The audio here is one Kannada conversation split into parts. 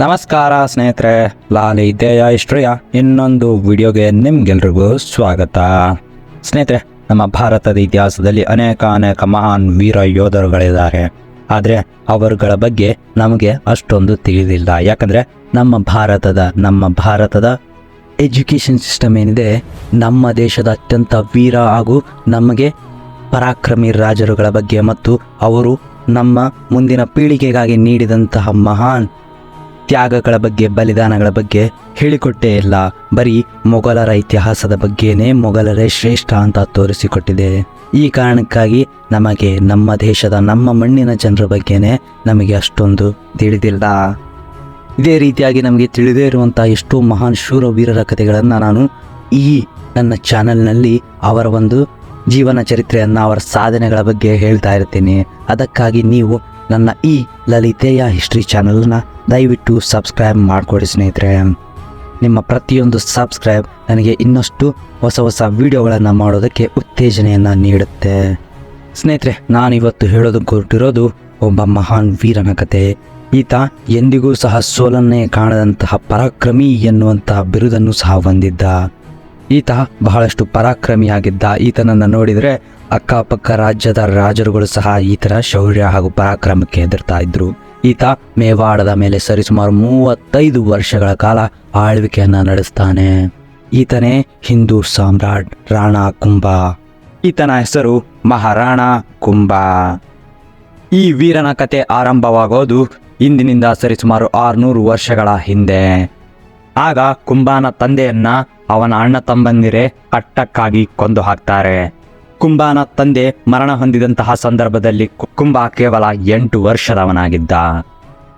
ನಮಸ್ಕಾರ ಸ್ನೇಹಿತರೆ, ಲಾಲಿ ದೇಯ ಇಷ್ಟ್ರಿಯ ಇನ್ನೊಂದು ವಿಡಿಯೋಗೆ ನಿಮ್ಗೆಲ್ರಿಗೂ ಸ್ವಾಗತ. ಸ್ನೇಹಿತರೆ, ನಮ್ಮ ಭಾರತದ ಇತಿಹಾಸದಲ್ಲಿ ಅನೇಕ ಅನೇಕ ಮಹಾನ್ ವೀರ ಯೋಧರುಗಳಿದ್ದಾರೆ. ಆದರೆ ಅವರುಗಳ ಬಗ್ಗೆ ನಮಗೆ ಅಷ್ಟೊಂದು ತಿಳಿದಿಲ್ಲ. ಯಾಕಂದರೆ ನಮ್ಮ ಭಾರತದ ನಮ್ಮ ಭಾರತದ ಎಜುಕೇಷನ್ ಸಿಸ್ಟಮ್ ಏನಿದೆ, ನಮ್ಮ ದೇಶದ ಅತ್ಯಂತ ವೀರ ಹಾಗೂ ನಮಗೆ ಪರಾಕ್ರಮಿ ರಾಜರುಗಳ ಬಗ್ಗೆ ಮತ್ತು ಅವರು ನಮ್ಮ ಮುಂದಿನ ಪೀಳಿಗೆಗಾಗಿ ನೀಡಿದಂತಹ ಮಹಾನ್ ತ್ಯಾಗಗಳ ಬಗ್ಗೆ, ಬಲಿದಾನಗಳ ಬಗ್ಗೆ ಹೇಳಿಕೊಟ್ಟೇ ಇಲ್ಲ. ಬರೀ ಮೊಘಲರ ಇತಿಹಾಸದ ಬಗ್ಗೆನೇ ಮೊಘಲರೇ ಶ್ರೇಷ್ಠ ಅಂತ ತೋರಿಸಿಕೊಟ್ಟಿದೆ. ಈ ಕಾರಣಕ್ಕಾಗಿ ನಮಗೆ ನಮ್ಮ ದೇಶದ, ನಮ್ಮ ಮಣ್ಣಿನ ಜನರ ಬಗ್ಗೆನೇ ನಮಗೆ ಅಷ್ಟೊಂದು ತಿಳಿದಿಲ್ಲ. ಇದೇ ರೀತಿಯಾಗಿ ನಮಗೆ ತಿಳಿದೇ ಇರುವಂಥ ಎಷ್ಟೋ ಮಹಾನ್ ಶೂರ ವೀರರ ಕಥೆಗಳನ್ನು ನಾನು ಈ ನನ್ನ ಚಾನಲ್ನಲ್ಲಿ ಅವರ ಒಂದು ಜೀವನ ಚರಿತ್ರೆಯನ್ನು, ಅವರ ಸಾಧನೆಗಳ ಬಗ್ಗೆ ಹೇಳ್ತಾ ಇರ್ತೀನಿ. ಅದಕ್ಕಾಗಿ ನೀವು ನನ್ನ ಈ ಲಲಿತೆಯ ಹಿಸ್ಟ್ರಿ ಚಾನಲ್ನ ದಯವಿಟ್ಟು ಸಬ್ಸ್ಕ್ರೈಬ್ ಮಾಡಿಕೊಡಿ ಸ್ನೇಹಿತರೆ. ನಿಮ್ಮ ಪ್ರತಿಯೊಂದು ಸಬ್ಸ್ಕ್ರೈಬ್ ನನಗೆ ಇನ್ನಷ್ಟು ಹೊಸ ಹೊಸ ವಿಡಿಯೋಗಳನ್ನು ಮಾಡೋದಕ್ಕೆ ಉತ್ತೇಜನೆಯನ್ನು ನೀಡುತ್ತೆ. ಸ್ನೇಹಿತರೆ, ನಾನಿವತ್ತು ಹೇಳೋದು ಹೊರಟಿರೋದು ಒಬ್ಬ ಮಹಾನ್ ವೀರನ ಕತೆ. ಈತ ಎಂದಿಗೂ ಸಹ ಸೋಲನ್ನೇ ಕಾಣದಂತಹ ಪರಾಕ್ರಮಿ ಎನ್ನುವಂತಹ ಬಿರುದನ್ನು ಸಹ ಹೊಂದಿದ್ದ. ಈತ ಬಹಳಷ್ಟು ಪರಾಕ್ರಮಿಯಾಗಿದ್ದ. ಈತನನ್ನು ನೋಡಿದರೆ ಅಕ್ಕಪಕ್ಕ ರಾಜ್ಯದ ರಾಜರುಗಳು ಸಹ ಈತನ ಶೌರ್ಯ ಹಾಗೂ ಪರಾಕ್ರಮಕ್ಕೆ ಹೆದರ್ತಾ ಇದ್ರು. ಈತ ಮೇವಾಡದ ಮೇಲೆ ಸರಿಸುಮಾರು ಮೂವತ್ತೈದು ವರ್ಷಗಳ ಕಾಲ ಆಳ್ವಿಕೆಯನ್ನ ನಡೆಸ್ತಾನೆ. ಈತನೇ ಹಿಂದೂ ಸಾಮ್ರಾಟ್ ರಾಣಾ ಕುಂಭ ಈತನ ಹೆಸರು ಮಹಾರಾಣ ಕುಂಭ ಈ ವೀರನ ಕತೆ ಆರಂಭವಾಗೋದು ಇಂದಿನಿಂದ ಸರಿಸುಮಾರು ಆರುನೂರು ವರ್ಷಗಳ ಹಿಂದೆ. ಆಗ ಕುಂಬಾನ ತಂದೆಯನ್ನ ಅವನ ಅಣ್ಣ ತಮ್ಮಂದಿರೇ ಕಟ್ಟಕ್ಕಾಗಿ ಕೊಂದು ಹಾಕ್ತಾರೆ. ಕುಂಬಾನ ತಂದೆ ಮರಣ ಹೊಂದಿದಂತಹ ಸಂದರ್ಭದಲ್ಲಿ ಕುಂಬ ಕೇವಲ ಎಂಟು ವರ್ಷದವನಾಗಿದ್ದ.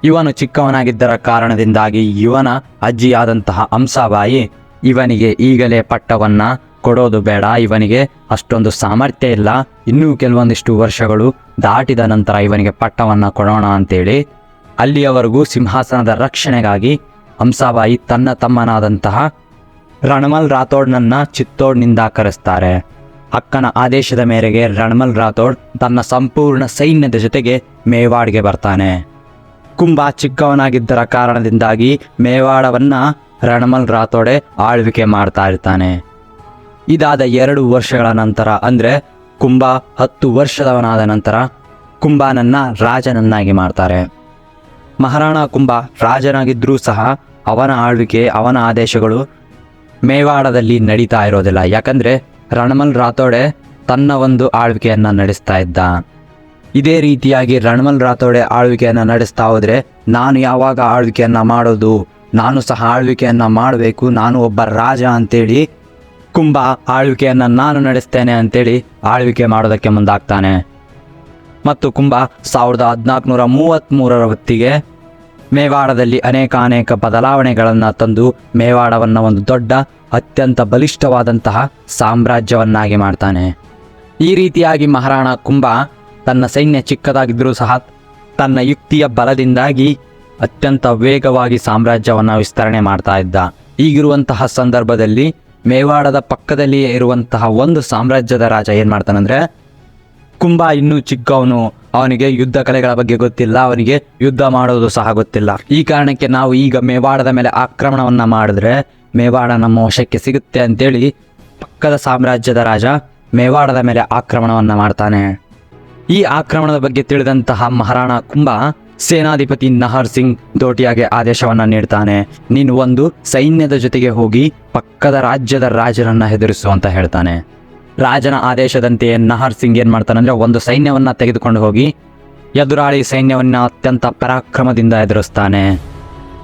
ಇವನು ಚಿಕ್ಕವನಾಗಿದ್ದರ ಕಾರಣದಿಂದಾಗಿ ಇವನ ಅಜ್ಜಿಯಾದಂತಹ ಅಂಸಾಬಾಯಿ ಇವನಿಗೆ ಈಗಲೇ ಪಟ್ಟವನ್ನ ಕೊಡೋದು ಬೇಡ, ಇವನಿಗೆ ಅಷ್ಟೊಂದು ಸಾಮರ್ಥ್ಯ ಇಲ್ಲ, ಇನ್ನೂ ಕೆಲವೊಂದಿಷ್ಟು ವರ್ಷಗಳು ದಾಟಿದ ನಂತರ ಇವನಿಗೆ ಪಟ್ಟವನ್ನ ಕೊಡೋಣ ಅಂತೇಳಿ ಅಲ್ಲಿಯವರೆಗೂ ಸಿಂಹಾಸನದ ರಕ್ಷಣೆಗಾಗಿ ಹಂಸಾಬಾಯಿ ತನ್ನ ತಮ್ಮನಾದಂತಹ ರಣಮಲ್ ರಾಥೋಡ್ನನ್ನ ಚಿತ್ತೋಡ್ನಿಂದ ಕರೆಸ್ತಾರೆ. ಅಕ್ಕನ ಆದೇಶದ ಮೇರೆಗೆ ರಣಮಲ್ ರಾಥೋಡ್ ತನ್ನ ಸಂಪೂರ್ಣ ಸೈನ್ಯದ ಜೊತೆಗೆ ಮೇವಾಡ್ಗೆ ಬರ್ತಾನೆ. ಕುಂಭ ಚಿಕ್ಕವನಾಗಿದ್ದರ ಕಾರಣದಿಂದಾಗಿ ಮೇವಾಡವನ್ನ ರಣಮಲ್ ರಾಥೋಡೆ ಆಳ್ವಿಕೆ ಮಾಡ್ತಾ ಇರ್ತಾನೆ. ಇದಾದ ಎರಡು ವರ್ಷಗಳ ನಂತರ ಅಂದ್ರೆ ಕುಂಭ ಹತ್ತು ವರ್ಷದವನಾದ ನಂತರ ಕುಂಭನನ್ನ ರಾಜನನ್ನಾಗಿ ಮಾಡ್ತಾರೆ. ಮಹಾರಾಣ ಕುಂಬ ರಾಜನಾಗಿದ್ರೂ ಸಹ ಅವನ ಆಳ್ವಿಕೆ, ಅವನ ಆದೇಶಗಳು ಮೇವಾಡದಲ್ಲಿ ನಡೀತಾ ಇರೋದಿಲ್ಲ. ಯಾಕಂದ್ರೆ ರಣಮಲ್ ರಾಥೋಡೆ ತನ್ನ ಒಂದು ಆಳ್ವಿಕೆಯನ್ನ ನಡೆಸ್ತಾ ಇದ್ದ. ಇದೇ ರೀತಿಯಾಗಿ ರಣಮಲ್ ರಾಥೋಡೆ ಆಳ್ವಿಕೆಯನ್ನ ನಡೆಸ್ತಾ ಹೋದ್ರೆ ನಾನು ಯಾವಾಗ ಆಳ್ವಿಕೆಯನ್ನ ಮಾಡೋದು? ನಾನು ಸಹ ಆಳ್ವಿಕೆಯನ್ನ ಮಾಡಬೇಕು. ನಾನು ಒಬ್ಬ ರಾಜ ಅಂತೇಳಿ ಕುಂಭ ಆಳ್ವಿಕೆಯನ್ನ ನಾನು ನಡೆಸ್ತೇನೆ ಅಂತೇಳಿ ಆಳ್ವಿಕೆ ಮಾಡೋದಕ್ಕೆ ಮುಂದಾಗ್ತಾನೆ. ಮತ್ತು ಕುಂಭ ಸಾವಿರದ ಹದಿನಾಲ್ಕುನೂರ ಮೂವತ್ತ್ಮೂರರ ಹೊತ್ತಿಗೆ ಮೇವಾಡದಲ್ಲಿ ಅನೇಕ ಅನೇಕ ಬದಲಾವಣೆಗಳನ್ನು ತಂದು ಮೇವಾಡವನ್ನು ಒಂದು ದೊಡ್ಡ, ಅತ್ಯಂತ ಬಲಿಷ್ಠವಾದಂತಹ ಸಾಮ್ರಾಜ್ಯವನ್ನಾಗಿ ಮಾಡ್ತಾನೆ. ಈ ರೀತಿಯಾಗಿ ಮಹಾರಾಣ ಕುಂಭ ತನ್ನ ಸೈನ್ಯ ಚಿಕ್ಕದಾಗಿದ್ದರೂ ಸಹ ತನ್ನ ಯುಕ್ತಿಯ ಬಲದಿಂದಾಗಿ ಅತ್ಯಂತ ವೇಗವಾಗಿ ಸಾಮ್ರಾಜ್ಯವನ್ನು ವಿಸ್ತರಣೆ ಮಾಡ್ತಾ ಇದ್ದ. ಈಗಿರುವಂತಹ ಸಂದರ್ಭದಲ್ಲಿ ಮೇವಾಡದ ಪಕ್ಕದಲ್ಲಿಯೇ ಇರುವಂತಹ ಒಂದು ಸಾಮ್ರಾಜ್ಯದ ರಾಜ ಏನು ಮಾಡ್ತಾನಂದರೆ ಕುಂಭ ಇನ್ನೂ ಚಿಕ್ಕವನು ಅವನಿಗೆ ಯುದ್ಧ ಕಲೆಗಳ ಬಗ್ಗೆ ಗೊತ್ತಿಲ್ಲ, ಅವನಿಗೆ ಯುದ್ಧ ಮಾಡೋದು ಸಹ ಗೊತ್ತಿಲ್ಲ. ಈ ಕಾರಣಕ್ಕೆ ನಾವು ಈಗ ಮೇವಾಡದ ಮೇಲೆ ಆಕ್ರಮಣವನ್ನ ಮಾಡಿದ್ರೆ ಮೇವಾಡ ನಮ್ಮ ವಶಕ್ಕೆ ಸಿಗುತ್ತೆ ಅಂತೇಳಿ ಪಕ್ಕದ ಸಾಮ್ರಾಜ್ಯದ ರಾಜ ಮೇವಾಡದ ಮೇಲೆ ಆಕ್ರಮಣವನ್ನ ಮಾಡ್ತಾನೆ. ಈ ಆಕ್ರಮಣದ ಬಗ್ಗೆ ತಿಳಿದಂತಹ ಮಹಾರಾಣ ಕುಂಭ ಸೇನಾಧಿಪತಿ ನಹರ್ ಸಿಂಗ್ ದೋಟಿಯಾಗೆ ಆದೇಶವನ್ನ ನೀಡ್ತಾನೆ. ನೀನು ಒಂದು ಸೈನ್ಯದ ಜೊತೆಗೆ ಹೋಗಿ ಪಕ್ಕದ ರಾಜ್ಯದ ರಾಜರನ್ನ ಹೆದರಿಸು ಅಂತ ಹೇಳ್ತಾನೆ. ರಾಜನ ಆದೇಶದಂತೆ ನಹರ್ ಸಿಂಗ್ ಏನ್ ಮಾಡ್ತಾನಂದ್ರೆ ಒಂದು ಸೈನ್ಯವನ್ನ ತೆಗೆದುಕೊಂಡು ಹೋಗಿ ಎದುರಾಳಿ ಸೈನ್ಯವನ್ನ ಅತ್ಯಂತ ಪರಾಕ್ರಮದಿಂದ ಎದುರಿಸ್ತಾನೆ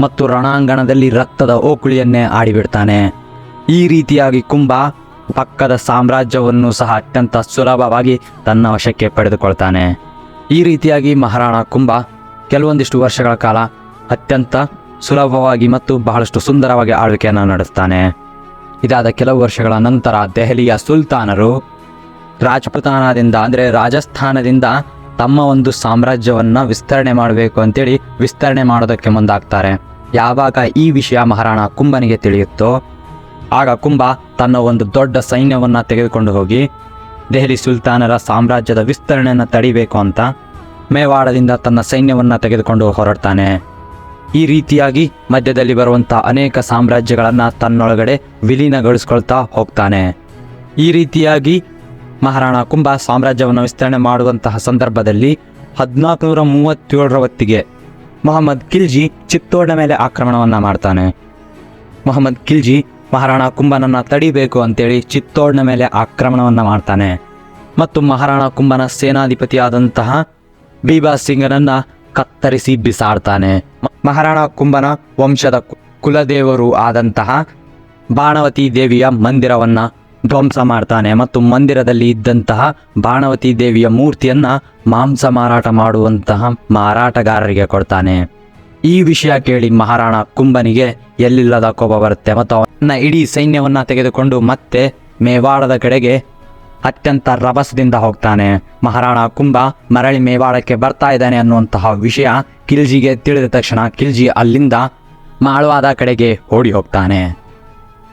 ಮತ್ತು ರಣಾಂಗಣದಲ್ಲಿ ರಕ್ತದ ಓಕುಳಿಯನ್ನೇ ಆಡಿಬಿಡ್ತಾನೆ. ಈ ರೀತಿಯಾಗಿ ಕುಂಭ ಪಕ್ಕದ ಸಾಮ್ರಾಜ್ಯವನ್ನು ಸಹ ಅತ್ಯಂತ ಸುಲಭವಾಗಿ ತನ್ನ ವಶಕ್ಕೆ ಪಡೆದುಕೊಳ್ತಾನೆ. ಈ ರೀತಿಯಾಗಿ ಮಹಾರಾಣ ಕುಂಭ ಕೆಲವೊಂದಿಷ್ಟು ವರ್ಷಗಳ ಕಾಲ ಅತ್ಯಂತ ಸುಲಭವಾಗಿ ಮತ್ತು ಬಹಳಷ್ಟು ಸುಂದರವಾಗಿ ಆಳ್ವಿಕೆಯನ್ನು ನಡೆಸ್ತಾನೆ. ಇದಾದ ಕೆಲವು ವರ್ಷಗಳ ನಂತರ ದೆಹಲಿಯ ಸುಲ್ತಾನರು ರಾಜಪುತಾನದಿಂದ, ಅಂದರೆ ರಾಜಸ್ಥಾನದಿಂದ ತಮ್ಮ ಒಂದು ಸಾಮ್ರಾಜ್ಯವನ್ನು ವಿಸ್ತರಣೆ ಮಾಡಬೇಕು ಅಂತೇಳಿ ವಿಸ್ತರಣೆ ಮಾಡೋದಕ್ಕೆ ಮುಂದಾಗ್ತಾರೆ. ಯಾವಾಗ ಈ ವಿಷಯ ಮಹಾರಾಣ ಕುಂಭನಿಗೆ ತಿಳಿಯುತ್ತೋ, ಆಗ ಕುಂಭ ತನ್ನ ಒಂದು ದೊಡ್ಡ ಸೈನ್ಯವನ್ನು ತೆಗೆದುಕೊಂಡು ಹೋಗಿ ದೆಹಲಿ ಸುಲ್ತಾನರ ಸಾಮ್ರಾಜ್ಯದ ವಿಸ್ತರಣೆಯನ್ನು ತಡಿಬೇಕು ಅಂತ ಮೇವಾಡದಿಂದ ತನ್ನ ಸೈನ್ಯವನ್ನು ತೆಗೆದುಕೊಂಡು ಹೊರಡ್ತಾನೆ. ಈ ರೀತಿಯಾಗಿ ಮಧ್ಯದಲ್ಲಿ ಬರುವಂತಹ ಅನೇಕ ಸಾಮ್ರಾಜ್ಯಗಳನ್ನ ತನ್ನೊಳಗಡೆ ವಿಲೀನಗೊಳಿಸ್ಕೊಳ್ತಾ ಹೋಗ್ತಾನೆ. ಈ ರೀತಿಯಾಗಿ ಮಹಾರಾಣಾ ಕುಂಭ ಸಾಮ್ರಾಜ್ಯವನ್ನು ವಿಸ್ತರಣೆ ಮಾಡುವಂತಹ ಸಂದರ್ಭದಲ್ಲಿ ಹದಿನಾಲ್ಕುನೂರ ಮೂವತ್ತೇಳರ ಹೊತ್ತಿಗೆ ಮೊಹಮ್ಮದ್ ಖಿಲ್ಜಿ ಚಿತ್ತೋಡ ಮೇಲೆ ಆಕ್ರಮಣವನ್ನ ಮಾಡ್ತಾನೆ. ಮೊಹಮ್ಮದ್ ಖಿಲ್ಜಿ ಮಹಾರಾಣಾ ಕುಂಭನನ್ನ ತಡಿಬೇಕು ಅಂತೇಳಿ ಚಿತ್ತೋಡ್ನ ಮೇಲೆ ಆಕ್ರಮಣವನ್ನ ಮಾಡ್ತಾನೆ. ಮತ್ತು ಮಹಾರಾಣಾ ಕುಂಭನ ಸೇನಾಧಿಪತಿಯಾದಂತಹ ಬೀಬಾ ಸಿಂಗನನ್ನ ಕತ್ತರಿಸಿ ಬಿಸಾಡ್ತಾನೆ. ಮಹಾರಾಣಾ ಕುಂಭನ ವಂಶದ ಕುಲದೇವರು ಆದಂತಹ ಬಾಣವತಿ ದೇವಿಯ ಮಂದಿರವನ್ನ ಧ್ವಂಸ ಮಾಡ್ತಾನೆ ಮತ್ತು ಮಂದಿರದಲ್ಲಿ ಇದ್ದಂತಹ ಬಾಣವತಿ ದೇವಿಯ ಮೂರ್ತಿಯನ್ನ ಮಾಂಸ ಮಾರಾಟ ಮಾಡುವಂತಹ ಮಾರಾಟಗಾರರಿಗೆ ಕೊಡ್ತಾನೆ. ಈ ವಿಷಯ ಕೇಳಿ ಮಹಾರಾಣ ಕುಂಭನಿಗೆ ಎಲ್ಲಿಲ್ಲದ ಕೋಪ ಬರುತ್ತೆ ಮತ್ತು ಅವನ ಇಡೀ ಸೈನ್ಯವನ್ನ ತೆಗೆದುಕೊಂಡು ಮತ್ತೆ ಮೇವಾಡದ ಕಡೆಗೆ ಅತ್ಯಂತ ರಭಸದಿಂದ ಹೋಗ್ತಾನೆ. ಮಹಾರಾಣ ಕುಂಭ ಮರಳಿ ಮೇವಾಡಕ್ಕೆ ಬರ್ತಾ ಇದ್ದಾನೆ ಅನ್ನುವಂತಹ ವಿಷಯ ಕಿಲ್ಜಿಗೆ ತಿಳಿದ ತಕ್ಷಣ ಕಿಲ್ಜಿ ಅಲ್ಲಿಂದ ಮಾಳ್ವಾದ ಕಡೆಗೆ ಓಡಿ ಹೋಗ್ತಾನೆ.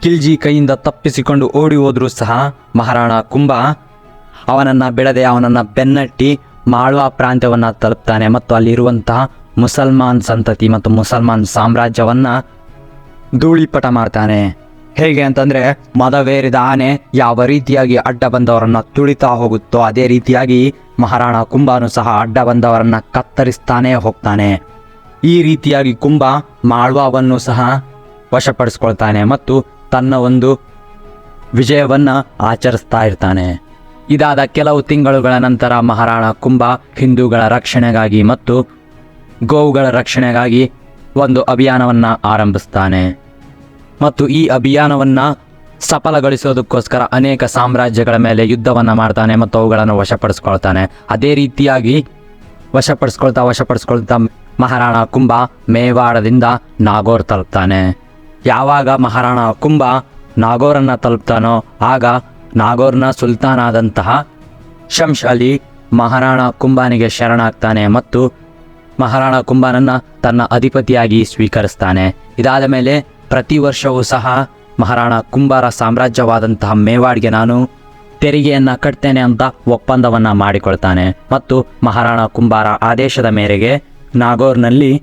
ಕಿಲ್ಜಿ ಕೈಯಿಂದ ತಪ್ಪಿಸಿಕೊಂಡು ಓಡಿ ಹೋದ್ರೂ ಸಹ ಮಹಾರಾಣ ಕುಂಭ ಅವನನ್ನ ಬಿಡದೆ ಅವನನ್ನ ಬೆನ್ನಟ್ಟಿ ಮಾಳ್ವಾ ಪ್ರಾಂತ್ಯವನ್ನ ತಲುಪ್ತಾನೆ ಮತ್ತು ಅಲ್ಲಿರುವಂತಹ ಮುಸಲ್ಮಾನ್ ಸಂತತಿ ಮತ್ತು ಮುಸಲ್ಮಾನ್ ಸಾಮ್ರಾಜ್ಯವನ್ನ ಧೂಳಿಪಟ ಮಾಡ್ತಾನೆ. ಹೇಗೆ ಅಂತಂದ್ರೆ ಮದವೇರಿದ ಆನೆ ಯಾವ ರೀತಿಯಾಗಿ ಅಡ್ಡ ಬಂದವರನ್ನ ತುಳಿತಾ ಹೋಗುತ್ತೋ ಅದೇ ರೀತಿಯಾಗಿ ಮಹಾರಾಣ ಕುಂಭನು ಸಹ ಅಡ್ಡ ಬಂದವರನ್ನ ಕತ್ತರಿಸ್ತಾನೆ ಹೋಗ್ತಾನೆ. ಈ ರೀತಿಯಾಗಿ ಕುಂಭ ಮಾಳ್ವಾವನ್ನು ಸಹ ವಶಪಡಿಸ್ಕೊಳ್ತಾನೆ ಮತ್ತು ತನ್ನ ಒಂದು ವಿಜಯವನ್ನ ಆಚರಿಸ್ತಾ ಇರ್ತಾನೆ. ಇದಾದ ಕೆಲವು ತಿಂಗಳುಗಳ ನಂತರ ಮಹಾರಾಣ ಕುಂಭ ಹಿಂದೂಗಳ ರಕ್ಷಣೆಗಾಗಿ ಮತ್ತು ಗೋವುಗಳ ರಕ್ಷಣೆಗಾಗಿ ಒಂದು ಅಭಿಯಾನವನ್ನು ಆರಂಭಿಸ್ತಾನೆ. ಮತ್ತು ಈ ಅಭಿಯಾನವನ್ನ ಸಫಲಗೊಳಿಸೋದಕ್ಕೋಸ್ಕರ ಅನೇಕ ಸಾಮ್ರಾಜ್ಯಗಳ ಮೇಲೆ ಯುದ್ಧವನ್ನ ಮಾಡ್ತಾನೆ ಮತ್ತು ಅವುಗಳನ್ನು ವಶಪಡಿಸ್ಕೊಳ್ತಾನೆ. ಅದೇ ರೀತಿಯಾಗಿ ವಶಪಡಿಸ್ಕೊಳ್ತಾ ವಶಪಡಿಸ್ಕೊಳ್ತಾ ಮಹಾರಾಣಾ ಕುಂಭ ಮೇವಾಡದಿಂದ ನಾಗೋರ್ ತಲುಪ್ತಾನೆ. ಯಾವಾಗ ಮಹಾರಾಣ ಕುಂಭ ನಾಗೋರನ್ನ ತಲುಪ್ತಾನೋ ಆಗ ನಾಗೋರ್ನ ಸುಲ್ತಾನಾದಂತಹ ಶಂಶ್ ಅಲಿ ಮಹಾರಾಣ ಕುಂಭನಿಗೆ ಶರಣಾಗ್ತಾನೆ ಮತ್ತು ಮಹಾರಾಣ ಕುಂಭನನ್ನ ತನ್ನ ಅಧಿಪತಿಯಾಗಿ ಸ್ವೀಕರಿಸ್ತಾನೆ. ಇದಾದ ಮೇಲೆ ಪ್ರತಿ ವರ್ಷವೂ ಸಹ ಮಹಾರಾಣ ಕುಂಬಾರ ಸಾಮ್ರಾಜ್ಯವಾದಂತಹ ಮೇವಾಡ್ಗೆ ನಾನು ತೆರಿಗೆಯನ್ನ ಕಟ್ತೇನೆ ಅಂತ ಒಪ್ಪಂದವನ್ನ ಮಾಡಿಕೊಳ್ತಾನೆ. ಮತ್ತು ಮಹಾರಾಣ ಕುಂಬಾರ ಆದೇಶದ ಮೇರೆಗೆ ನಾಗೋರ್ನಲ್ಲಿ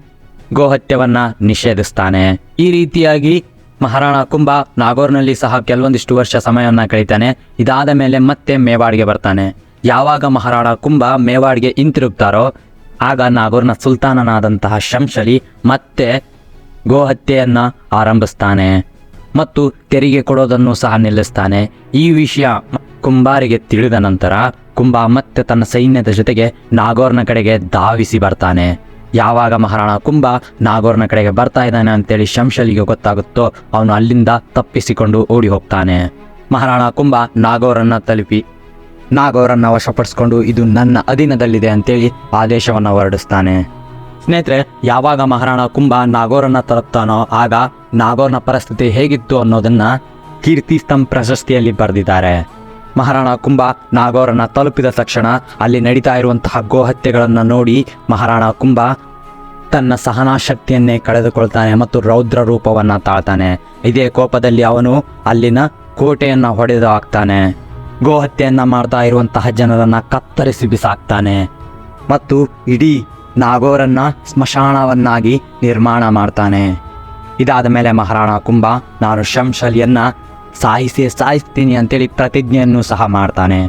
ಗೋಹತ್ಯವನ್ನ ನಿಷೇಧಿಸ್ತಾನೆ. ಈ ರೀತಿಯಾಗಿ ಮಹಾರಾಣ ಕುಂಭ ನಾಗೋರ್ನಲ್ಲಿ ಸಹ ಕೆಲವೊಂದಿಷ್ಟು ವರ್ಷ ಸಮಯವನ್ನ ಕಳೀತಾನೆ. ಇದಾದ ಮೇಲೆ ಮತ್ತೆ ಮೇವಾಡ್ಗೆ ಬರ್ತಾನೆ. ಯಾವಾಗ ಮಹಾರಾಣ ಕುಂಭ ಮೇವಾಡ್ಗೆ ಹಿಂತಿರುಗ್ತಾರೋ ಆಗ ನಾಗೋರ್ನ ಸುಲ್ತಾನನಾದಂತಹ ಶಂಶಲಿ ಮತ್ತೆ ಗೋಹತ್ಯೆಯನ್ನ ಆರಂಭಿಸ್ತಾನೆ ಮತ್ತು ತೆರಿಗೆ ಕೊಡೋದನ್ನು ಸಹ ನಿಲ್ಲಿಸ್ತಾನೆ. ಈ ವಿಷಯ ಕುಂಬಾರಿಗೆ ತಿಳಿದ ನಂತರ ಕುಂಬ ಮತ್ತೆ ತನ್ನ ಸೈನ್ಯದ ಜೊತೆಗೆ ನಾಗೋರ್ನ ಕಡೆಗೆ ಧಾವಿಸಿ ಬರ್ತಾನೆ. ಯಾವಾಗ ಮಹಾರಾಣ ಕುಂಭ ನಾಗೋರ್ನ ಕಡೆಗೆ ಬರ್ತಾ ಇದ್ದಾನೆ ಅಂತೇಳಿ ಶಂಶಲಿಗೆ ಗೊತ್ತಾಗುತ್ತೋ ಅವನು ಅಲ್ಲಿಂದ ತಪ್ಪಿಸಿಕೊಂಡು ಓಡಿ ಹೋಗ್ತಾನೆ. ಮಹಾರಾಣ ಕುಂಭ ನಾಗೋರನ್ನ ತಲುಪಿ ನಾಗೋರನ್ನ ವಶಪಡಿಸ್ಕೊಂಡು ಇದು ನನ್ನ ಅಧೀನದಲ್ಲಿದೆ ಅಂತೇಳಿ ಆದೇಶವನ್ನು ಹೊರಡಿಸ್ತಾನೆ. ಸ್ನೇಹಿತರೆ, ಯಾವಾಗ ಮಹಾರಾಣ ಕುಂಭ ನಾಗೋರನ್ನ ತಲುಪ್ತಾನೋ ಆಗ ನಾಗೋರ್ನ ಪರಿಸ್ಥಿತಿ ಹೇಗಿತ್ತು ಅನ್ನೋದನ್ನ ಕೀರ್ತಿ ಸ್ತಂಭ ಪ್ರಶಸ್ತಿಯಲ್ಲಿ ಬರೆದಿದ್ದಾರೆ. ಮಹಾರಾಣ ಕುಂಭ ನಾಗೋರನ್ನ ತಲುಪಿದ ತಕ್ಷಣ ಅಲ್ಲಿ ನಡೀತಾ ಇರುವಂತಹ ಗೋಹತ್ಯೆಗಳನ್ನು ನೋಡಿ ಮಹಾರಾಣ ಕುಂಭ ತನ್ನ ಸಹನಾ ಶಕ್ತಿಯನ್ನೇ ಕಳೆದುಕೊಳ್ತಾನೆ ಮತ್ತು ರೌದ್ರ ರೂಪವನ್ನ ತಾಳ್ತಾನೆ. ಇದೇ ಕೋಪದಲ್ಲಿ ಅವನು ಅಲ್ಲಿನ ಕೋಟೆಯನ್ನು ಹೊಡೆದು ಹಾಕ್ತಾನೆ. ಗೋಹತ್ಯೆಯನ್ನ ಮಾಡ್ತಾ ಇರುವಂತಹ ಜನರನ್ನ ಕತ್ತರಿಸಿ ಬಿಸಾಕ್ತಾನೆ. ಮತ್ತು ಇಡೀ ನಾಗೋರನ್ನ ಸ್ಮಶಾನವನ್ನಾಗಿ ನಿರ್ಮಾಣ ಮಾಡ್ತಾನೆ. ಇದಾದ ಮೇಲೆ ಮಹಾರಾಣ ಕುಂಭ ನಾನು ಶಂಶಲಿಯನ್ನ ಸಾಯಿಸಿ ಸಾಯಿಸ್ತೀನಿ ಅಂತೇಳಿ ಪ್ರತಿಜ್ಞೆಯನ್ನು ಸಹ ಮಾಡ್ತಾನೆ.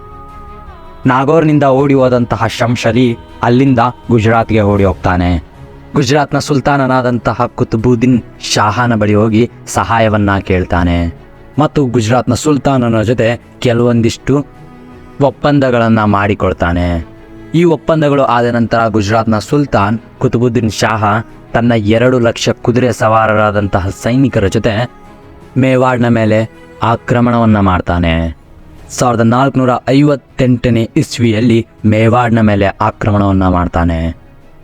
ನಾಗೋರ್ನಿಂದ ಓಡಿ ಹೋದಂತಹ ಶಂಶಲಿ ಅಲ್ಲಿಂದ ಗುಜರಾತ್ಗೆ ಓಡಿ ಹೋಗ್ತಾನೆ. ಗುಜರಾತ್ನ ಸುಲ್ತಾನನಾದಂತಹ ಕುತುಬುದ್ದೀನ್ ಶಾಹನ ಬಳಿ ಹೋಗಿ ಸಹಾಯವನ್ನ ಕೇಳ್ತಾನೆ. ಮತ್ತು ಗುಜರಾತ್ನ ಸುಲ್ತಾನನ ಜೊತೆ ಕೆಲವೊಂದಿಷ್ಟು ಒಪ್ಪಂದಗಳನ್ನು ಮಾಡಿಕೊಳ್ತಾನೆ. ಈ ಒಪ್ಪಂದಗಳು ಆದ ನಂತರ ಗುಜರಾತ್ನ ಸುಲ್ತಾನ್ ಕುತುಬುದ್ದೀನ್ ಶಾಹ ತನ್ನ ಎರಡು ಲಕ್ಷ ಕುದುರೆ ಸವಾರರಾದಂತಹ ಸೈನಿಕರ ಜೊತೆ ಮೇವಾಡ್ನ ಮೇಲೆ ಆಕ್ರಮಣವನ್ನು ಮಾಡ್ತಾನೆ. ಸಾವಿರದ ನಾಲ್ಕುನೂರ ಐವತ್ತೆಂಟನೇ ಇಸ್ವಿಯಲ್ಲಿ ಮೇವಾಡ್ನ ಮೇಲೆ ಆಕ್ರಮಣವನ್ನು ಮಾಡ್ತಾನೆ.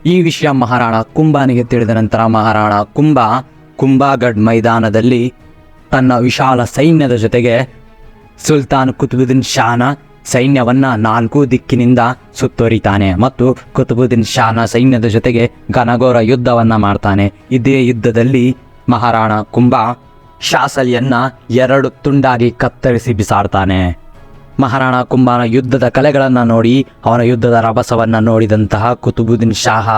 ಈ ವಿಷಯ ಮಹಾರಾಣ ಕುಂಬಾನಿಗೆ ತಿಳಿದ ನಂತರ ಮಹಾರಾಣ ಕುಂಭ ಕುಂಭಾಗಢ್ ಮೈದಾನದಲ್ಲಿ ತನ್ನ ವಿಶಾಲ ಸೈನ್ಯದ ಜೊತೆಗೆ ಸುಲ್ತಾನ್ ಕುತುಬುದ್ದೀನ್ ಶಾನ ಸೈನ್ಯವನ್ನ ನಾಲ್ಕು ದಿಕ್ಕಿನಿಂದ ಸುತ್ತೋರಿತಾನೆ ಮತ್ತು ಕುತುಬುದ್ದೀನ್ ಶಾನ ಸೈನ್ಯದ ಜೊತೆಗೆ ಘನಘೋರ ಯುದ್ಧವನ್ನ ಮಾಡ್ತಾನೆ. ಇದೇ ಯುದ್ಧದಲ್ಲಿ ಮಹಾರಾಣ ಕುಂಭ ಶಾಸಲಿಯನ್ನ ಎರಡು ತುಂಡಾಗಿ ಕತ್ತರಿಸಿ ಬಿಸಾಡ್ತಾನೆ. ಮಹಾರಾಣ ಕುಂಭನ ಯುದ್ಧದ ಕಲೆಗಳನ್ನು ನೋಡಿ, ಅವನ ಯುದ್ಧದ ರಭಸವನ್ನ ನೋಡಿದಂತಹ ಕುತುಬುದ್ದೀನ್ ಶಾಹ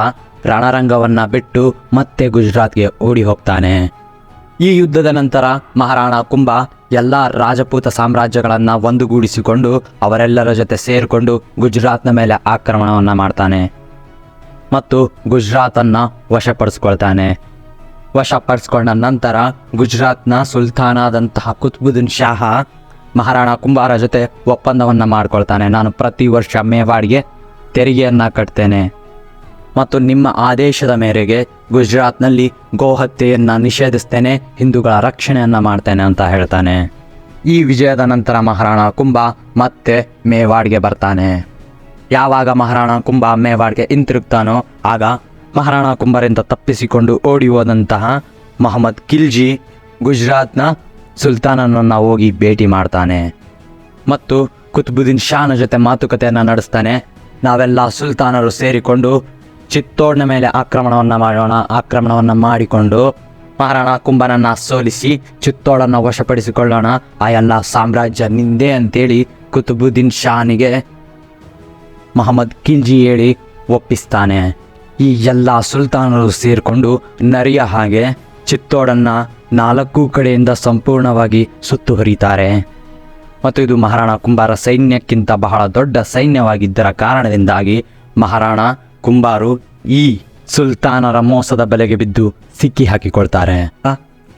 ರಣರಂಗವನ್ನ ಬಿಟ್ಟು ಮತ್ತೆ ಗುಜರಾತ್ಗೆ ಓಡಿ ಹೋಗ್ತಾನೆ. ಈ ಯುದ್ಧದ ನಂತರ ಮಹಾರಾಣ ಕುಂಭ ಎಲ್ಲ ರಾಜಪೂತ ಸಾಮ್ರಾಜ್ಯಗಳನ್ನು ಒಂದುಗೂಡಿಸಿಕೊಂಡು ಅವರೆಲ್ಲರ ಜೊತೆ ಸೇರಿಕೊಂಡು ಗುಜರಾತ್ನ ಮೇಲೆ ಆಕ್ರಮಣವನ್ನು ಮಾಡ್ತಾನೆ ಮತ್ತು ಗುಜರಾತನ್ನು ವಶಪಡಿಸ್ಕೊಳ್ತಾನೆ. ವಶಪಡಿಸ್ಕೊಂಡ ನಂತರ ಗುಜರಾತ್ನ ಸುಲ್ತಾನಾದಂತಹ ಕುತ್ಬುದ್ದೀನ್ ಶಾಹ ಮಹಾರಾಣಾ ಕುಂಬಾರ ಜೊತೆ ಒಪ್ಪಂದವನ್ನು ಮಾಡ್ಕೊಳ್ತಾನೆ. ನಾನು ಪ್ರತಿ ವರ್ಷ ಮೇವಾಡ್ಗೆ ತೆರಿಗೆಯನ್ನು ಕಟ್ತೇನೆ. ಮತ್ತು ನಿಮ್ಮ ಆದೇಶದ ಮೇರೆಗೆ ಗುಜರಾತ್ನಲ್ಲಿ ಗೋಹತ್ಯೆಯನ್ನು ನಿಷೇಧಿಸ್ತೇನೆ, ಹಿಂದೂಗಳ ರಕ್ಷಣೆಯನ್ನು ಮಾಡ್ತೇನೆ ಅಂತ ಹೇಳ್ತಾನೆ. ಈ ವಿಜಯದ ನಂತರ ಮಹಾರಾಣ ಕುಂಭ ಮತ್ತೆ ಮೇವಾಡ್ಗೆ ಬರ್ತಾನೆ. ಯಾವಾಗ ಮಹಾರಾಣ ಕುಂಭ ಮೇವಾಡ್ಗೆ ಹಿಂತಿರುಗ್ತಾನೋ, ಆಗ ಮಹಾರಾಣ ಕುಂಭರಿಂದ ತಪ್ಪಿಸಿಕೊಂಡು ಓಡಿ ಹೋದಂತಹ ಮೊಹಮ್ಮದ್ ಖಿಲ್ಜಿ ಗುಜರಾತ್ನ ಸುಲ್ತಾನನನ್ನು ಹೋಗಿ ಭೇಟಿ ಮಾಡ್ತಾನೆ. ಮತ್ತು ಕುತ್ಬುದ್ದೀನ್ ಶಾನ ಜೊತೆ ಮಾತುಕತೆಯನ್ನು ನಡೆಸ್ತಾನೆ. ನಾವೆಲ್ಲ ಸುಲ್ತಾನರು ಸೇರಿಕೊಂಡು ಚಿತ್ತೋಡ್ನ ಮೇಲೆ ಆಕ್ರಮಣವನ್ನು ಮಾಡೋಣ, ಆಕ್ರಮಣವನ್ನು ಮಾಡಿಕೊಂಡು ಮಹಾರಾಣ ಕುಂಭನನ್ನು ಸೋಲಿಸಿ ಚಿತ್ತೋಡನ್ನು ವಶಪಡಿಸಿಕೊಳ್ಳೋಣ. ಆ ಎಲ್ಲ ಸಾಮ್ರಾಜ್ಯ ನಿಂದೆ ಅಂತೇಳಿ ಕುತುಬುದ್ದೀನ್ ಶಾನಿಗೆ ಮೊಹಮ್ಮದ್ ಕಿಂಜಿ ಹೇಳಿ ಒಪ್ಪಿಸ್ತಾನೆ. ಈ ಎಲ್ಲ ಸುಲ್ತಾನರು ಸೇರಿಕೊಂಡು ನರಿಯ ಹಾಗೆ ಚಿತ್ತೋಡನ್ನು ನಾಲ್ಕು ಕಡೆಯಿಂದ ಸಂಪೂರ್ಣವಾಗಿ ಸುತ್ತುವರಿತಾರೆ ಮತ್ತು ಇದು ಮಹಾರಾಣ ಕುಂಬಾರ ಸೈನ್ಯಕ್ಕಿಂತ ಬಹಳ ದೊಡ್ಡ ಸೈನ್ಯವಾಗಿದ್ದರ ಕಾರಣದಿಂದಾಗಿ ಮಹಾರಾಣ ಕುಂಬಾರು ಈ ಸುಲ್ತಾನರ ಮೋಸದ ಬಲೆಗೆ ಬಿದ್ದು ಸಿಕ್ಕಿ ಹಾಕಿಕೊಳ್ತಾರೆ.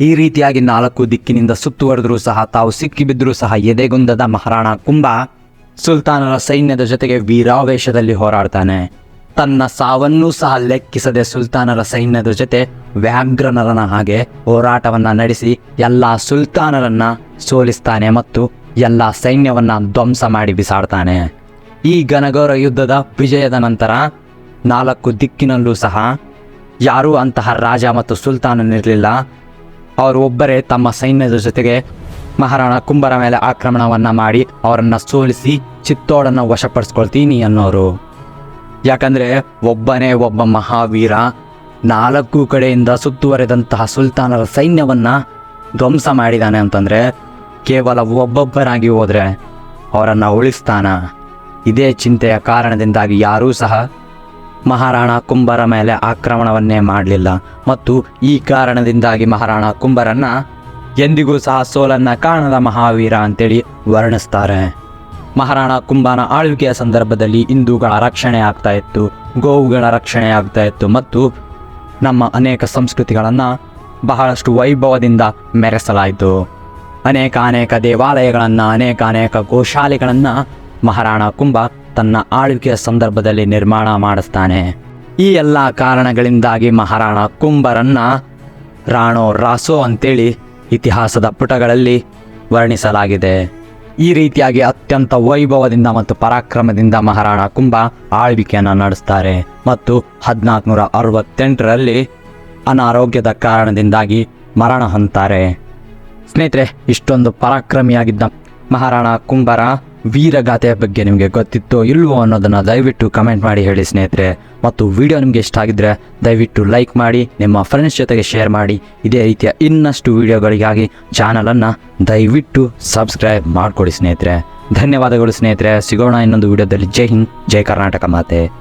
ಈ ರೀತಿಯಾಗಿ ನಾಲ್ಕು ದಿಕ್ಕಿನಿಂದ ಸುತ್ತುವರೆದರೂ ಸಹ, ತಾವು ಸಿಕ್ಕಿಬಿದ್ದರೂ ಸಹ ಎದೆಗುಂದದ ಮಹಾರಾಣ ಕುಂಬ ಸುಲ್ತಾನರ ಸೈನ್ಯದ ಜೊತೆಗೆ ವೀರಾವೇಶದಲ್ಲಿ ಹೋರಾಡ್ತಾನೆ. ತನ್ನ ಸಾವನ್ನೂ ಸಹ ಲೆಕ್ಕಿಸದೆ ಸುಲ್ತಾನರ ಸೈನ್ಯದ ಜೊತೆ ವ್ಯಾಘ್ರನರನ ಹಾಗೆ ಹೋರಾಟವನ್ನ ನಡೆಸಿ ಎಲ್ಲ ಸುಲ್ತಾನರನ್ನ ಸೋಲಿಸ್ತಾನೆ ಮತ್ತು ಎಲ್ಲ ಸೈನ್ಯವನ್ನ ಧ್ವಂಸ ಮಾಡಿ ಬಿಸಾಡ್ತಾನೆ. ಈ ಘನಘೋರ ಯುದ್ಧದ ವಿಜಯದ ನಂತರ ನಾಲ್ಕು ದಿಕ್ಕಿನಲ್ಲೂ ಸಹ ಯಾರೂ ಅಂತಹ ರಾಜ ಮತ್ತು ಸುಲ್ತಾನನಿರಲಿಲ್ಲ ಅವರು ಒಬ್ಬರೇ ತಮ್ಮ ಸೈನ್ಯದ ಜೊತೆಗೆ ಮಹಾರಾಣ ಕುಂಬರ ಮೇಲೆ ಆಕ್ರಮಣವನ್ನು ಮಾಡಿ ಅವರನ್ನು ಸೋಲಿಸಿ ಚಿತ್ತೋಡನ್ನು ವಶಪಡಿಸ್ಕೊಳ್ತೀನಿ ಅನ್ನೋರು. ಯಾಕಂದರೆ ಒಬ್ಬನೇ ಒಬ್ಬ ಮಹಾವೀರ ನಾಲ್ಕು ಕಡೆಯಿಂದ ಸುತ್ತುವರೆದಂತಹ ಸುಲ್ತಾನರ ಸೈನ್ಯವನ್ನು ಧ್ವಂಸ ಮಾಡಿದಾನೆ ಅಂತಂದರೆ ಕೇವಲ ಒಬ್ಬೊಬ್ಬರಾಗಿ ಹೋದರೆ ಅವರನ್ನು ಉಳಿಸ್ತಾನ? ಇದೇ ಚಿಂತೆಯ ಕಾರಣದಿಂದಾಗಿ ಯಾರೂ ಸಹ ಮಹಾರಾಣ ಕುಂಬರ ಮೇಲೆ ಆಕ್ರಮಣವನ್ನೇ ಮಾಡಲಿಲ್ಲ. ಮತ್ತು ಈ ಕಾರಣದಿಂದಾಗಿ ಮಹಾರಾಣ ಕುಂಬರನ್ನ ಎಂದಿಗೂ ಸಹ ಸೋಲನ್ನ ಕಾಣದ ಮಹಾವೀರ ಅಂತೇಳಿ ವರ್ಣಿಸ್ತಾರೆ. ಮಹಾರಾಣ ಕುಂಬನ ಆಳ್ವಿಕೆಯ ಸಂದರ್ಭದಲ್ಲಿ ಹಿಂದೂಗಳ ರಕ್ಷಣೆ ಆಗ್ತಾ ಇತ್ತು, ಗೋವುಗಳ ರಕ್ಷಣೆ ಆಗ್ತಾ ಇತ್ತು ಮತ್ತು ನಮ್ಮ ಅನೇಕ ಸಂಸ್ಕೃತಿಗಳನ್ನು ಬಹಳಷ್ಟು ವೈಭವದಿಂದ ಮೆರೆಸಲಾಯಿತು. ಅನೇಕ ಅನೇಕ ದೇವಾಲಯಗಳನ್ನು ಅನೇಕ ಅನೇಕ ಗೋಶಾಲೆಗಳನ್ನು ಮಹಾರಾಣ ಕುಂಭ ತನ್ನ ಆಳ್ವಿಕೆಯ ಸಂದರ್ಭದಲ್ಲಿ ನಿರ್ಮಾಣ ಮಾಡಿಸ್ತಾನೆ. ಈ ಎಲ್ಲ ಕಾರಣಗಳಿಂದಾಗಿ ಮಹಾರಾಣ ಕುಂಭರನ್ನ ರಾಣೋ ರಾಸೋ ಅಂತೇಳಿ ಇತಿಹಾಸದ ಪುಟಗಳಲ್ಲಿ ವರ್ಣಿಸಲಾಗಿದೆ. ಈ ರೀತಿಯಾಗಿ ಅತ್ಯಂತ ವೈಭವದಿಂದ ಮತ್ತು ಪರಾಕ್ರಮದಿಂದ ಮಹಾರಾಣ ಕುಂಭ ಆಳ್ವಿಕೆಯನ್ನು ನಡೆಸ್ತಾರೆ. ಮತ್ತು ಹದಿನಾಲ್ಕುನೂರ ಅರವತ್ತೆಂಟರಲ್ಲಿ ಅನಾರೋಗ್ಯದ ಕಾರಣದಿಂದಾಗಿ ಮರಣ ಹೊಂತಾರೆ ಸ್ನೇಹಿತರೆ, ಇಷ್ಟೊಂದು ಪರಾಕ್ರಮಿಯಾಗಿದ್ದ ಮಹಾರಾಣ ಕುಂಭರ ವೀರಗಾಥೆಯ ಬಗ್ಗೆ ನಿಮಗೆ ಗೊತ್ತಿತ್ತೋ ಇಲ್ಲವೋ ಅನ್ನೋದನ್ನು ದಯವಿಟ್ಟು ಕಮೆಂಟ್ ಮಾಡಿ ಹೇಳಿ ಸ್ನೇಹಿತರೆ. ಮತ್ತು ವಿಡಿಯೋ ನಿಮಗೆ ಇಷ್ಟ ಆಗಿದ್ರೆ ದಯವಿಟ್ಟು ಲೈಕ್ ಮಾಡಿ, ನಿಮ್ಮ ಫ್ರೆಂಡ್ಸ್ ಜೊತೆಗೆ ಶೇರ್ ಮಾಡಿ. ಇದೇ ರೀತಿಯ ಇನ್ನಷ್ಟು ವಿಡಿಯೋಗಳಿಗಾಗಿ ಚಾನಲನ್ನು ದಯವಿಟ್ಟು ಸಬ್ಸ್ಕ್ರೈಬ್ ಮಾಡಿಕೊಡಿ ಸ್ನೇಹಿತರೆ. ಧನ್ಯವಾದಗಳು ಸ್ನೇಹಿತರೆ. ಸಿಗೋಣ ಇನ್ನೊಂದು ವಿಡಿಯೋದಲ್ಲಿ ಜೈ ಹಿಂದ್, ಜೈ ಕರ್ನಾಟಕ ಮಾತೆ.